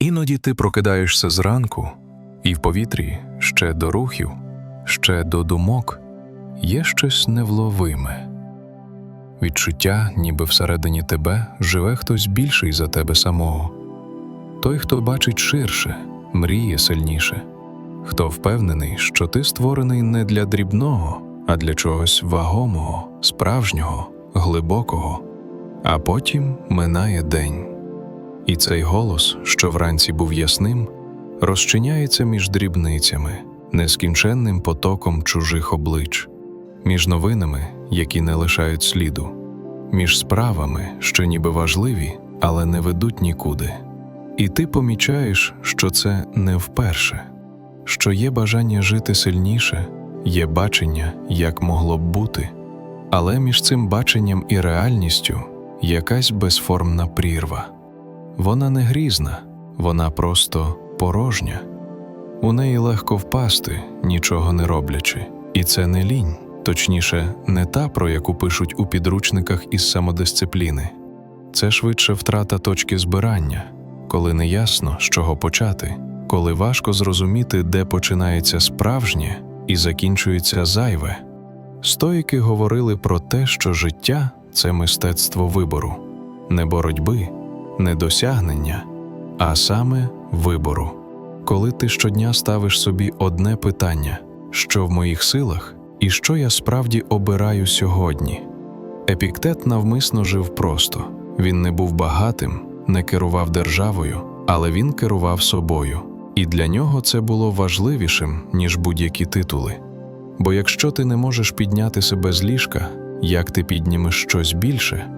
Іноді ти прокидаєшся зранку, і в повітрі ще до рухів, ще до думок є щось невловиме. Відчуття, ніби всередині тебе живе хтось більший за тебе самого. Той, хто бачить ширше, мріє сильніше, хто впевнений, що ти створений не для дрібного, а для чогось вагомого, справжнього, глибокого. А потім минає день. І цей голос, що вранці був ясним, розчиняється між дрібницями, нескінченним потоком чужих облич, між новинами, які не лишають сліду, між справами, що ніби важливі, але не ведуть нікуди. І ти помічаєш, що це не вперше, що є бажання жити сильніше, є бачення, як могло б бути, але між цим баченням і реальністю якась безформна прірва. Вона не грізна, вона просто порожня. У неї легко впасти, нічого не роблячи, і це не лінь, точніше, не та, про яку пишуть у підручниках із самодисципліни. Це швидше втрата точки збирання, коли не ясно, з чого почати, коли важко зрозуміти, де починається справжнє і закінчується зайве. Стоїки говорили про те, що життя це мистецтво вибору, не боротьби не досягнення, а саме вибору. Коли ти щодня ставиш собі одне питання, що в моїх силах і що я справді обираю сьогодні. Епіктет навмисно жив просто він не був багатим, не керував державою, але він керував собою, і для нього це було важливішим, ніж будь-які титули. Бо якщо ти не можеш підняти себе з ліжка, як ти піднімеш щось більше?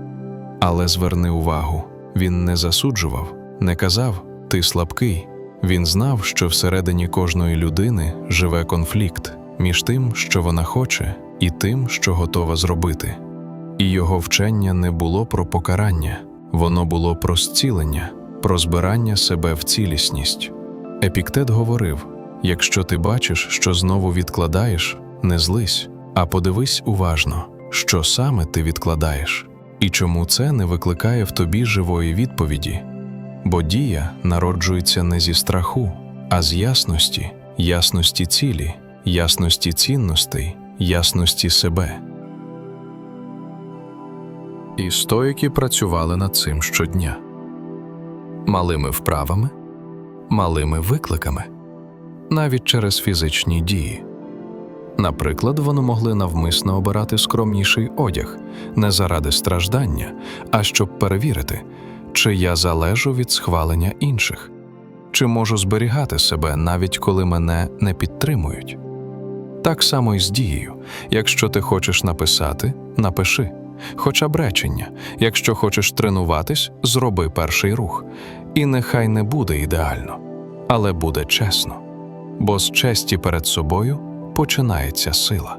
Але зверни увагу. Він не засуджував, не казав ти слабкий. Він знав, що всередині кожної людини живе конфлікт між тим, що вона хоче, і тим, що готова зробити. І його вчення не було про покарання, воно було про зцілення, про збирання себе в цілісність. Епіктет говорив: якщо ти бачиш, що знову відкладаєш, не злись, а подивись уважно, що саме ти відкладаєш. І чому це не викликає в тобі живої відповіді? Бо дія народжується не зі страху, а з ясності, ясності цілі, ясності цінностей, ясності себе. І стоїки працювали над цим щодня малими вправами, малими викликами, навіть через фізичні дії. Наприклад, вони могли навмисно обирати скромніший одяг не заради страждання, а щоб перевірити, чи я залежу від схвалення інших, чи можу зберігати себе навіть коли мене не підтримують. Так само і з дією. Якщо ти хочеш написати, напиши, хоча б речення, якщо хочеш тренуватись, зроби перший рух, і нехай не буде ідеально, але буде чесно, бо з честі перед собою починається сила.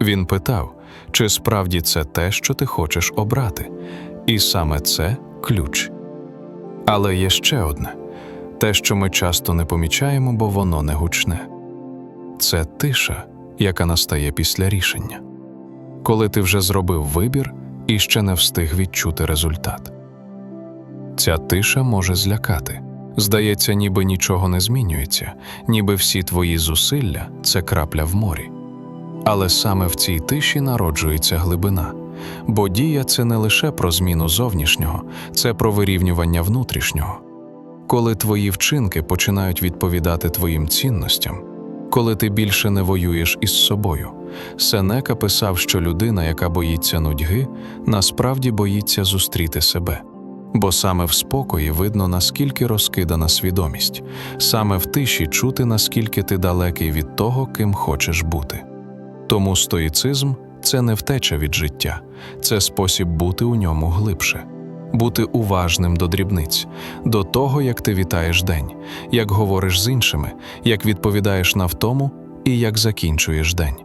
Він питав, чи справді це те, що ти хочеш обрати, і саме це ключ. Але є ще одне те, що ми часто не помічаємо, бо воно не гучне це тиша, яка настає після рішення, коли ти вже зробив вибір і ще не встиг відчути результат. Ця тиша може злякати. Здається, ніби нічого не змінюється, ніби всі твої зусилля це крапля в морі. Але саме в цій тиші народжується глибина, бо дія це не лише про зміну зовнішнього, це про вирівнювання внутрішнього. Коли твої вчинки починають відповідати твоїм цінностям, коли ти більше не воюєш із собою. Сенека писав, що людина, яка боїться нудьги, насправді боїться зустріти себе. Бо саме в спокої видно, наскільки розкидана свідомість, саме в тиші чути, наскільки ти далекий від того, ким хочеш бути. Тому стоїцизм це не втеча від життя, це спосіб бути у ньому глибше, бути уважним до дрібниць, до того, як ти вітаєш день, як говориш з іншими, як відповідаєш на втому і як закінчуєш день.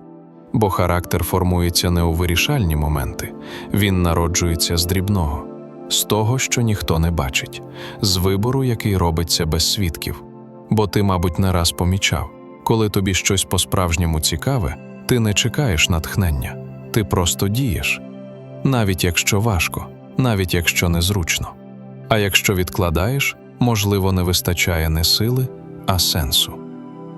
Бо характер формується не у вирішальні моменти, він народжується з дрібного з того, що ніхто не бачить, з вибору, який робиться без свідків. Бо ти, мабуть, не раз помічав, коли тобі щось по-справжньому цікаве, ти не чекаєш натхнення, ти просто дієш, навіть якщо важко, навіть якщо незручно. А якщо відкладаєш, можливо, не вистачає не сили, а сенсу.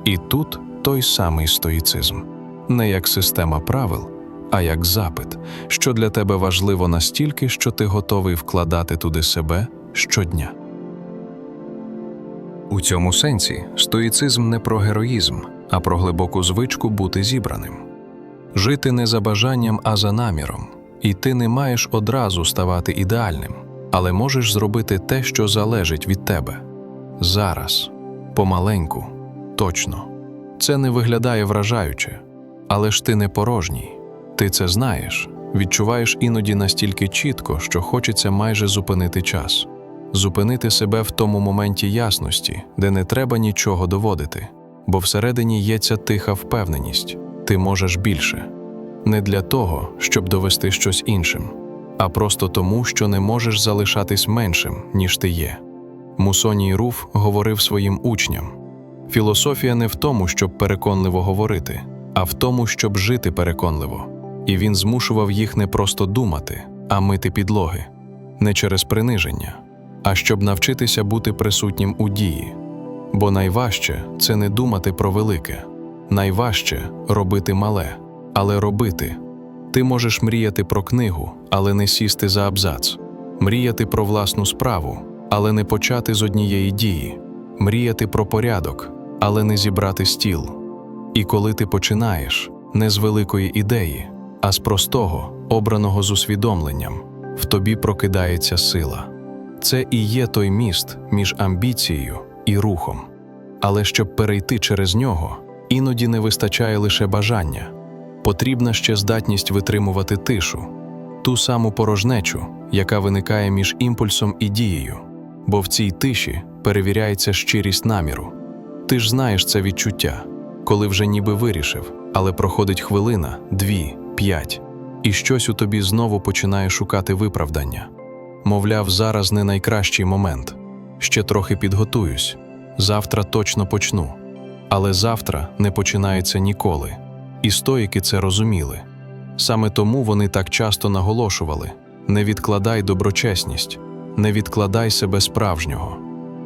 І тут той самий стоїцизм, не як система правил, а як запит, що для тебе важливо настільки, що ти готовий вкладати туди себе щодня. У цьому сенсі стоїцизм не про героїзм, а про глибоку звичку бути зібраним. Жити не за бажанням, а за наміром. І ти не маєш одразу ставати ідеальним, але можеш зробити те, що залежить від тебе. Зараз, помаленьку, точно. Це не виглядає вражаюче, але ж ти не порожній. Ти це знаєш, відчуваєш іноді настільки чітко, що хочеться майже зупинити час, зупинити себе в тому моменті ясності, де не треба нічого доводити, бо всередині є ця тиха впевненість ти можеш більше. Не для того, щоб довести щось іншим, а просто тому, що не можеш залишатись меншим, ніж ти є. Мусоній Руф говорив своїм учням: філософія не в тому, щоб переконливо говорити, а в тому, щоб жити переконливо. І він змушував їх не просто думати, а мити підлоги, не через приниження, а щоб навчитися бути присутнім у дії. Бо найважче це не думати про велике, найважче робити мале, але робити. Ти можеш мріяти про книгу, але не сісти за абзац, мріяти про власну справу, але не почати з однієї дії, мріяти про порядок, але не зібрати стіл. І коли ти починаєш не з великої ідеї, а з простого, обраного з усвідомленням, в тобі прокидається сила. Це і є той міст між амбіцією і рухом. Але щоб перейти через нього, іноді не вистачає лише бажання, потрібна ще здатність витримувати тишу, ту саму порожнечу, яка виникає між імпульсом і дією, бо в цій тиші перевіряється щирість наміру. Ти ж знаєш це відчуття, коли вже ніби вирішив, але проходить хвилина, дві, п'ять, і щось у тобі знову починає шукати виправдання. Мовляв, зараз не найкращий момент. Ще трохи підготуюсь. Завтра точно почну. Але завтра не починається ніколи. І стоїки це розуміли. Саме тому вони так часто наголошували: не відкладай доброчесність, не відкладай себе справжнього.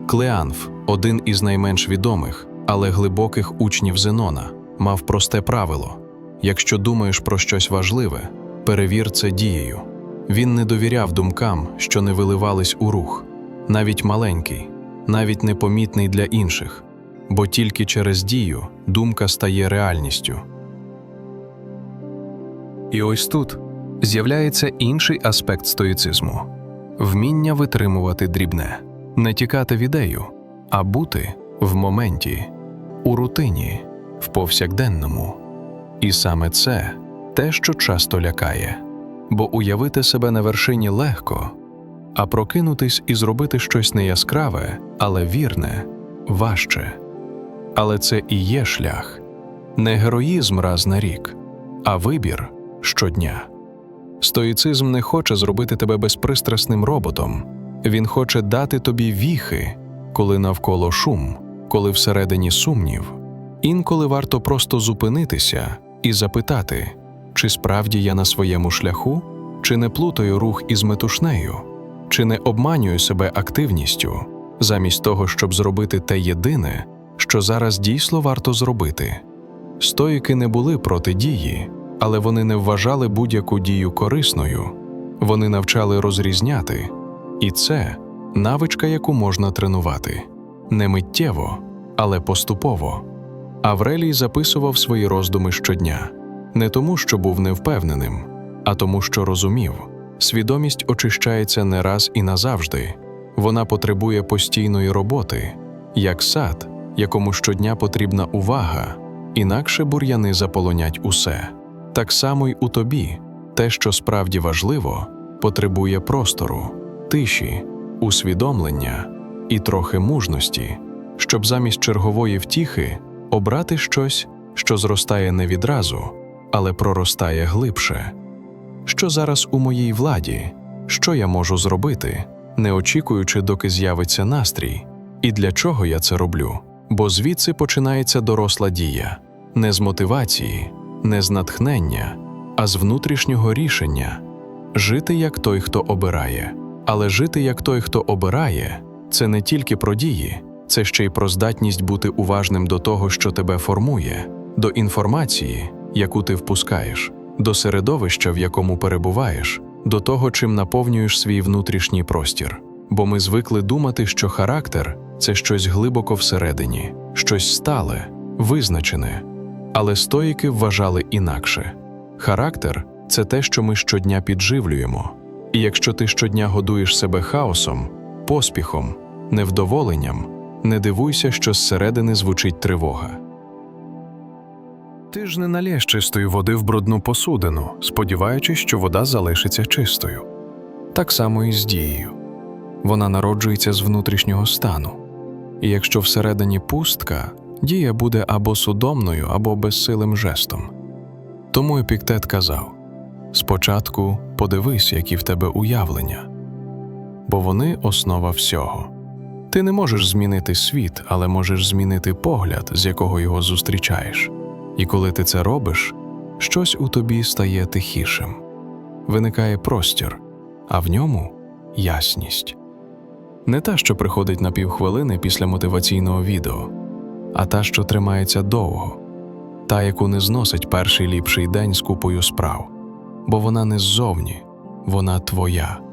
Клеанф, один із найменш відомих, але глибоких учнів Зенона, мав просте правило: якщо думаєш про щось важливе, перевір це дією. Він не довіряв думкам, що не виливались у рух, навіть маленький, навіть непомітний для інших, бо тільки через дію думка стає реальністю. І ось тут з'являється інший аспект стоїцизму вміння витримувати дрібне, не тікати в ідею, а бути в моменті, у рутині, в повсякденному. І саме це те, що часто лякає, бо уявити себе на вершині легко, а прокинутись і зробити щось не яскраве, але вірне, важче. Але це і є шлях, не героїзм раз на рік, а вибір щодня. Стоїцизм не хоче зробити тебе безпристрасним роботом, він хоче дати тобі віхи, коли навколо шум, коли всередині сумнів. Інколи варто просто зупинитися і запитати, чи справді я на своєму шляху, чи не плутаю рух із метушнею, чи не обманюю себе активністю, замість того, щоб зробити те єдине, що зараз дійсно варто зробити. Стоїки не були проти дії, але вони не вважали будь-яку дію корисною, вони навчали розрізняти, і це навичка, яку можна тренувати не миттєво, але поступово. Аврелій записував свої роздуми щодня. Не тому, що був невпевненим, а тому, що розумів, свідомість очищається не раз і назавжди, вона потребує постійної роботи, як сад, якому щодня потрібна увага, інакше бур'яни заполонять усе. Так само й у тобі. Те, що справді важливо, потребує простору, тиші, усвідомлення і трохи мужності, щоб замість чергової втіхи обрати щось, що зростає не відразу, але проростає глибше. Що зараз у моїй владі, що я можу зробити, не очікуючи, доки з'явиться настрій, і для чого я це роблю? Бо звідси починається доросла дія, не з мотивації, не з натхнення, а з внутрішнього рішення жити як той, хто обирає. Але жити як той, хто обирає, це не тільки про дії, це ще й про здатність бути уважним до того, що тебе формує, до інформації, яку ти впускаєш, до середовища, в якому перебуваєш, до того, чим наповнюєш свій внутрішній простір. Бо ми звикли думати, що характер це щось глибоко всередині, щось стале, визначене. Але стоїки вважали інакше. Характер це те, що ми щодня підживлюємо. І якщо ти щодня годуєш себе хаосом, поспіхом, невдоволенням, не дивуйся, що зсередини звучить тривога. Ти ж не налєш чистої води в брудну посудину, сподіваючись, що вода залишиться чистою. Так само і з дією. Вона народжується з внутрішнього стану. І якщо всередині пустка, дія буде або судомною, або безсилим жестом. Тому Епіктет казав спочатку подивись, які в тебе уявлення, бо вони основа всього. Ти не можеш змінити світ, але можеш змінити погляд, з якого його зустрічаєш. І коли ти це робиш, щось у тобі стає тихішим. Виникає простір, а в ньому ясність. Не та, що приходить на півхвилини після мотиваційного відео, а та, що тримається довго, та, яку не зносить перший ліпший день з купою справ, бо вона не ззовні, вона твоя.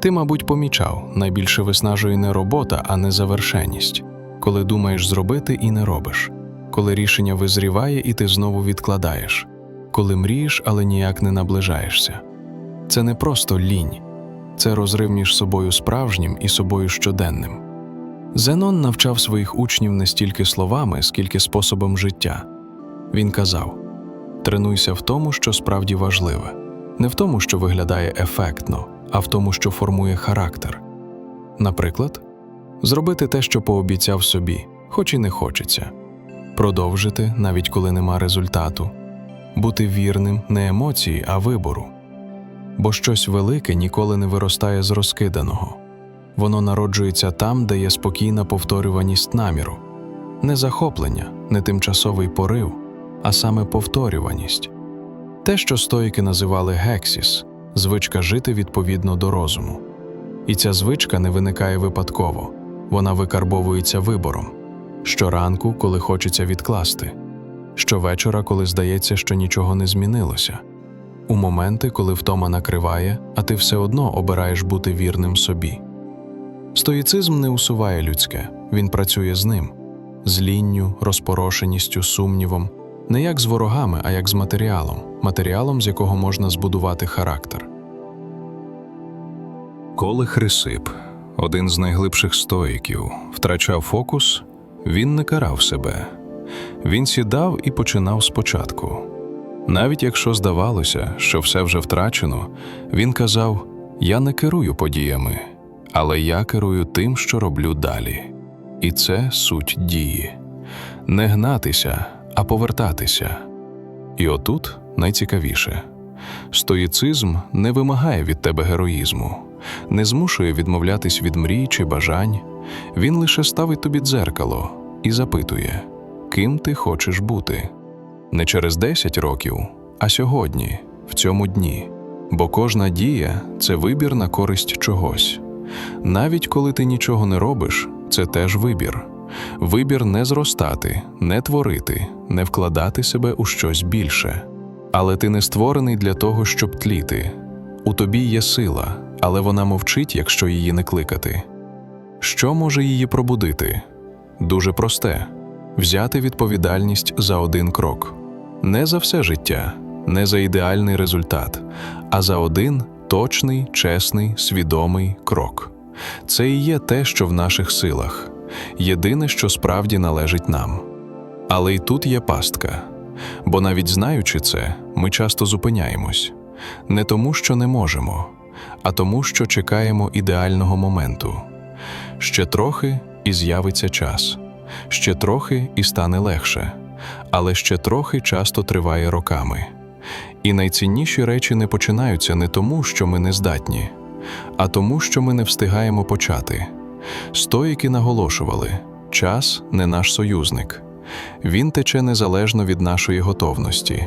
Ти, мабуть, помічав, найбільше виснажує не робота, а незавершеність, коли думаєш зробити і не робиш, коли рішення визріває і ти знову відкладаєш, коли мрієш, але ніяк не наближаєшся. Це не просто лінь, це розрив між собою справжнім і собою щоденним. Зенон навчав своїх учнів не стільки словами, скільки способом життя. Він казав: тренуйся в тому, що справді важливе, не в тому, що виглядає ефектно, а в тому, що формує характер. Наприклад, зробити те, що пообіцяв собі, хоч і не хочеться, продовжити, навіть коли нема результату, бути вірним не емоції, а вибору. Бо щось велике ніколи не виростає з розкиданого, воно народжується там, де є спокійна повторюваність наміру, не захоплення, не тимчасовий порив, а саме повторюваність. Те, що стоїки називали гексіс, звичка жити відповідно до розуму. І ця звичка не виникає випадково, вона викарбовується вибором щоранку, коли хочеться відкласти, щовечора, коли здається, що нічого не змінилося, у моменти, коли втома накриває, а ти все одно обираєш бути вірним собі. Стоїцизм не усуває людське, він працює з ним, з лінню, розпорошеністю, сумнівом, не як з ворогами, а як з матеріалом, матеріалом, з якого можна збудувати характер. Коли Хрисип, один з найглибших стоїків, втрачав фокус, він не карав себе. Він сідав і починав спочатку. Навіть якщо здавалося, що все вже втрачено, він казав: Я не керую подіями, але я керую тим, що роблю далі. І це суть дії не гнатися, а повертатися. І отут найцікавіше стоїцизм не вимагає від тебе героїзму, не змушує відмовлятись від мрій чи бажань, він лише ставить тобі дзеркало і запитує, ким ти хочеш бути. Не через 10 років, а сьогодні, в цьому дні. Бо кожна дія це вибір на користь чогось. Навіть коли ти нічого не робиш, це теж вибір. Вибір не зростати, не творити, не вкладати себе у щось більше. Але ти не створений для того, щоб тліти. У тобі є сила, але вона мовчить, якщо її не кликати. Що може її пробудити? Дуже просте взяти відповідальність за один крок, не за все життя, не за ідеальний результат, а за один точний, чесний, свідомий крок. Це і є те, що в наших силах, єдине, що справді належить нам. Але й тут є пастка, бо навіть знаючи це, ми часто зупиняємось не тому, що не можемо, а тому, що чекаємо ідеального моменту. Ще трохи і з'явиться час, ще трохи і стане легше, але ще трохи часто триває роками. І найцінніші речі не починаються не тому, що ми не здатні, а тому, що ми не встигаємо почати. Стоїки наголошували час не наш союзник, він тече незалежно від нашої готовності,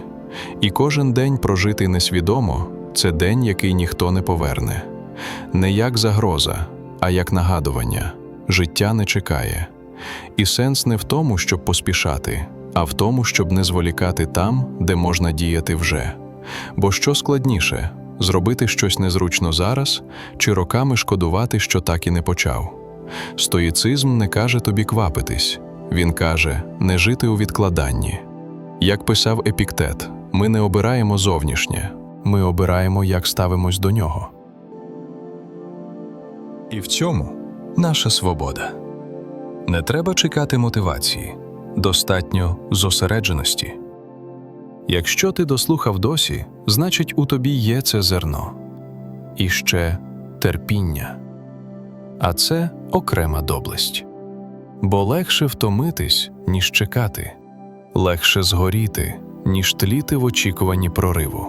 і кожен день, прожитий несвідомо, це день, який ніхто не поверне, не як загроза, а як нагадування. життя не чекає. І сенс не в тому, щоб поспішати, а в тому, щоб не зволікати там, де можна діяти вже. Бо що складніше зробити щось незручно зараз чи роками шкодувати, що так і не почав. Стоїцизм не каже тобі квапитись, він каже не жити у відкладанні. Як писав Епіктет, ми не обираємо зовнішнє, ми обираємо, як ставимось до нього. І в цьому наша свобода. Не треба чекати мотивації, достатньо зосередженості. Якщо ти дослухав досі, значить у тобі є це зерно. І ще терпіння. А це окрема доблесть. Бо легше втомитись, ніж чекати, легше згоріти, ніж тліти в очікуванні прориву.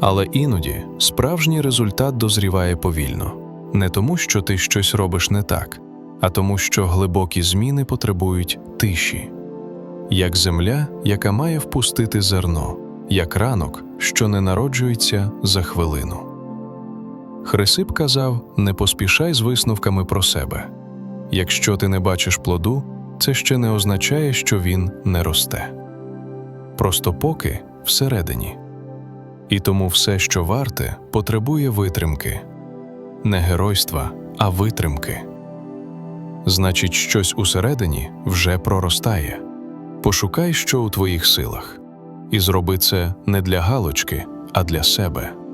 Але іноді справжній результат дозріває повільно, не тому, що ти щось робиш не так, а тому, що глибокі зміни потребують тиші, як земля, яка має впустити зерно, як ранок, що не народжується за хвилину. Хрисип казав: не поспішай з висновками про себе. Якщо ти не бачиш плоду, це ще не означає, що він не росте. Просто поки всередині. І тому все, що варте, потребує витримки, не геройства, а витримки. Значить, щось усередині вже проростає. Пошукай, що у твоїх силах, і зроби це не для галочки, а для себе.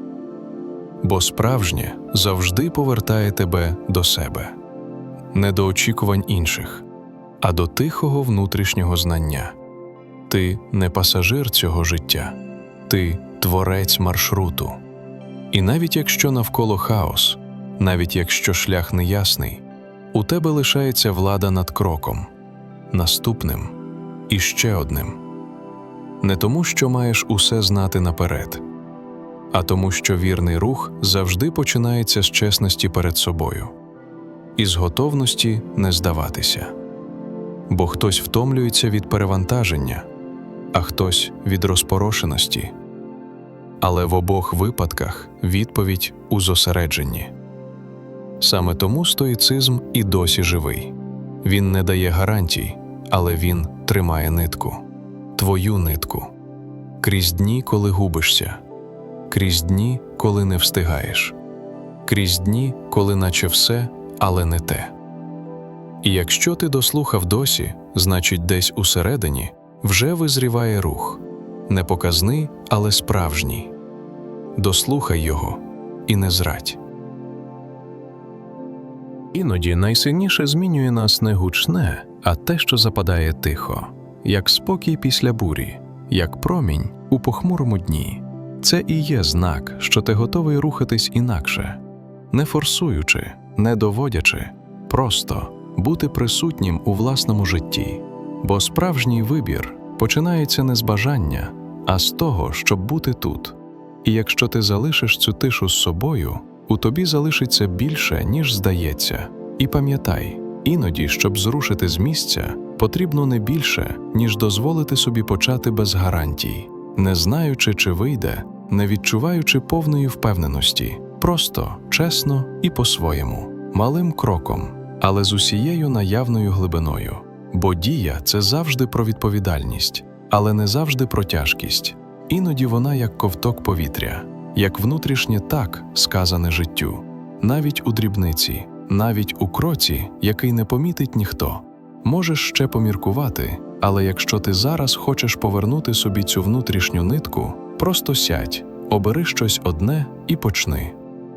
Бо справжнє завжди повертає тебе до себе, не до очікувань інших, а до тихого внутрішнього знання. Ти не пасажир цього життя, ти творець маршруту. І навіть якщо навколо хаос, навіть якщо шлях неясний, у тебе лишається влада над кроком, наступним і ще одним. Не тому, що маєш усе знати наперед, а тому, що вірний рух завжди починається з чесності перед собою і з готовності не здаватися. Бо хтось втомлюється від перевантаження, а хтось від розпорошеності. Але в обох випадках відповідь у зосередженні. Саме тому стоїцизм і досі живий. Він не дає гарантій, але він тримає нитку, твою нитку, крізь дні, коли губишся, крізь дні, коли не встигаєш, крізь дні, коли наче все, але не те. І якщо ти дослухав досі, значить, десь усередині вже визріває рух, не показний, але справжній. Дослухай його і не зрадь. Іноді найсильніше змінює нас не гучне, а те, що западає тихо, як спокій після бурі, як промінь у похмурому дні. Це і є знак, що ти готовий рухатись інакше, не форсуючи, не доводячи, просто бути присутнім у власному житті. Бо справжній вибір починається не з бажання, а з того, щоб бути тут. І якщо ти залишиш цю тишу з собою, у тобі залишиться більше, ніж здається. І пам'ятай, іноді, щоб зрушити з місця, потрібно не більше, ніж дозволити собі почати без гарантій, не знаючи, чи вийде, не відчуваючи повної впевненості, просто, чесно і по-своєму, малим кроком, але з усією наявною глибиною. Бо дія це завжди про відповідальність, але не завжди про тяжкість. Іноді вона як ковток повітря, як внутрішнє так сказане життю, навіть у дрібниці, навіть у кроці, який не помітить ніхто. Можеш ще поміркувати, але якщо ти зараз хочеш повернути собі цю внутрішню нитку, просто сядь, обери щось одне і почни.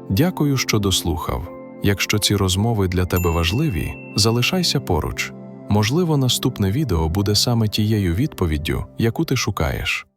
Дякую, що дослухав. Якщо ці розмови для тебе важливі, залишайся поруч. Можливо, наступне відео буде саме тією відповіддю, яку ти шукаєш.